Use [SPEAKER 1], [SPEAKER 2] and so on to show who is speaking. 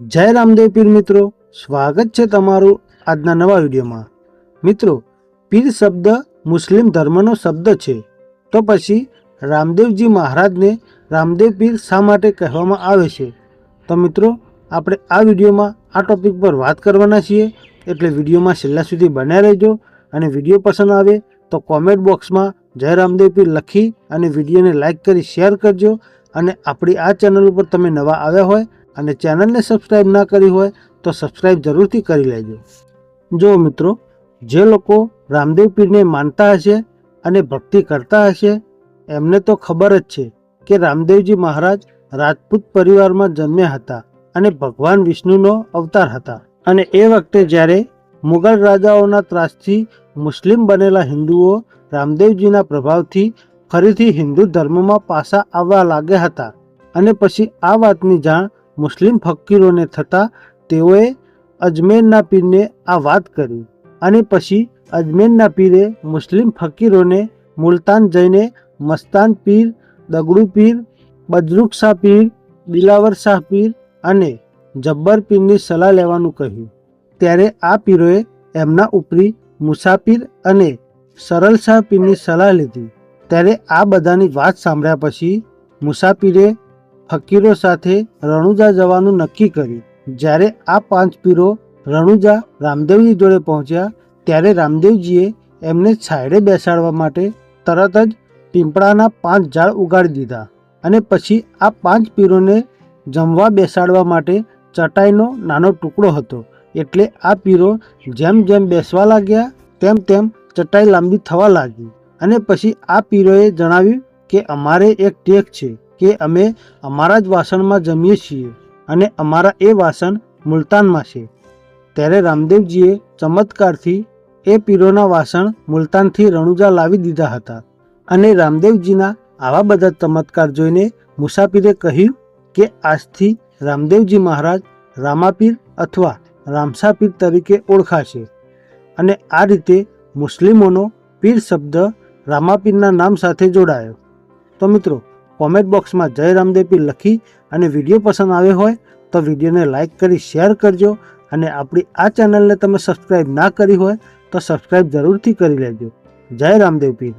[SPEAKER 1] જય રામદેવ પીર મિત્રો. સ્વાગત છે તમારું આજના નવા વિડીયોમાં. મિત્રો, પીર શબ્દ મુસ્લિમ ધર્મનો શબ્દ છે. તો પછી રામદેવજી મહારાજને રામદેવ પીર શા માટે કહેવામાં આવે છે? તો મિત્રો, આપણે આ વિડીયોમાં આ ટોપિક પર વાત કરવાના છીએ. એટલે વિડીયોમાં છેલ્લા સુધી બન્યા રહેજો. અને વીડિયો પસંદ આવે તો કોમેન્ટ બોક્સમાં જય રામદેવ પીર લખી અને વિડીયોને લાઇક કરી શેર કરજો. અને આપણી આ ચેનલ ઉપર તમે નવા આવ્યા હોય અને ચેનલને સબસ્ક્રાઈબ ના કરી હોય તો સબસ્ક્રાઈબ જરૂરથી કરી લેજો. જો મિત્રો, જે લોકો રામદેવ પીરને માનતા હશે અને ભક્તિ કરતા હશે, એમને તો ખબર જ છે કે રામદેવજી મહારાજ રાજપૂત પરિવારમાં જન્મ્યા હતા અને ભગવાન વિષ્ણુનો અવતાર હતા. અને એ વખતે જ્યારે મુગલ રાજાઓના ત્રાસથી મુસ્લિમ બનેલા હિન્દુઓ રામદેવજીના પ્રભાવથી ફરીથી હિન્દુ ધર્મમાં પાછા આવવા લાગ્યા હતા અને પછી આ વાતની જાણ મુસ્લિમ ફકીરોને થતાં તેઓએ અજમેરના પીરને આ વાત કરી અને પછી અજમેરના પીરે મુસ્લિમ ફકીરોને મુલતાન જઈને મસ્તાન પીર, દગડુ પીર, બજરુક શાહ પીર, દિલાવર શાહ પીર અને જબ્બર પીરની સલાહ લેવાનું કહ્યું. ત્યારે આ પીરોએ એમના ઉપરી મુસાફીર અને સરળ શાહ પીરની સલાહ લીધી. ત્યારે આ બધાની વાત સાંભળ્યા પછી મુસાફિરે ફકીરો સાથે રણુજા જવાનું નક્કી કર્યું. જ્યારે આ પાંચ પીરો રણુજા રામદેવજી જોડે પહોંચ્યા, ત્યારે રામદેવજીએ એમને છાયડે બેસાડવા માટે તરત જ પીંપળાના પાંચ ઝાડ ઉગાડી દીધા અને પછી આ પાંચ પીરોને જમવા બેસાડવા માટે ચટાઈનો નાનો ટુકડો હતો. એટલે આ પીરો જેમ જેમ બેસવા લાગ્યા, તેમ તેમ ચટાઈ લાંબી થવા લાગી અને પછી આ પીરોએ જણાવ્યું કે અમારે એક ટેક છે. કે અમે અમારા જ વાસણમાં જમીએ છીએ અને અમારા એ વાસણ મુલતાનમાં છે. ત્યારે રામદેવજીએ ચમત્કારથી એ પીરોના વાસણ મુલતાનથી રણુજા લાવી દીધા હતા અને રામદેવજીના આવા બધા ચમત્કાર જોઈને મુસાફિરે કહ્યું કે આજથી રામદેવજી મહારાજ રામાપીર અથવા રામસાપીર તરીકે ઓળખાશે અને આ રીતે મુસ્લિમોનો પીર શબ્દ રામાપીરના નામ સાથે જોડાયો. તો મિત્રો કોમેન્ટ બોક્સમાં જય રામદેવ લખી અને વીડિયો પસંદ આવ્યો હોય તો વિડીયોને લાઇક કરી શેર કરજો અને આપણી આ ચેનલને તમે સબસ્ક્રાઈબ ના કરી હોય તો સબસ્ક્રાઈબ જરૂરથી કરી લેજો. જય રામદેવ પીર